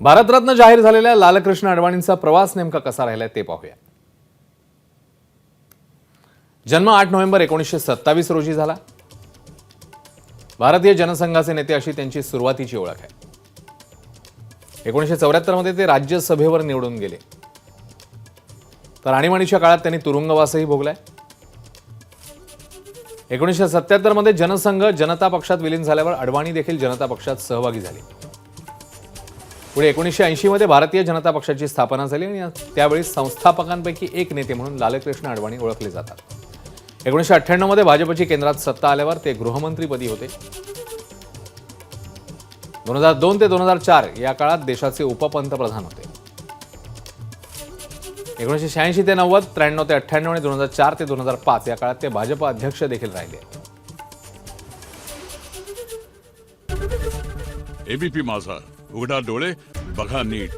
भारतरत्न जाहीर झालेल्या लालकृष्ण अडवाणींचा प्रवास नेमका कसा राहिलाय ते पाहूया. जन्म आठ नोव्हेंबर एकोणीसशे सत्तावीस रोजी झाला. भारतीय जनसंघाचे नेते अशी त्यांची सुरुवातीची ओळख आहे. एकोणीसशे चौऱ्याहत्तरमध्ये ते राज्यसभेवर निवडून गेले. तर आणीबाणीच्या काळात त्यांनी तुरुंगवासही भोगलाय. एकोणीसशे सत्याहत्तरमध्ये जनसंघ जनता पक्षात विलीन झाल्यावर अडवाणी देखील जनता पक्षात सहभागी झाली. पुढे एकोणीसशे ऐंशीमध्ये भारतीय जनता पक्षाची स्थापना झाली आणि त्यावेळी संस्थापकांपैकी एक नेते म्हणून लालकृष्ण अडवाणी ओळखले जातात. एकोणीसशे अठ्ठ्याण्णवमध्ये भाजपची केंद्रात सत्ता आल्यावर ते गृहमंत्रीपदी होते. दोन हजार दोन ते दोन हजार चार या काळात देशाचे उपपंतप्रधान होते. एकोणीसशे शहाऐंशी ते नव्वद त्र्याण्णव ते अठ्ठ्याण्णव आणि दोन हजार चार ते दोन हजार पाच या काळात ते भाजप अध्यक्ष देखील राहिले. एबीपी माझा. उघडा डोळे बघा नीट.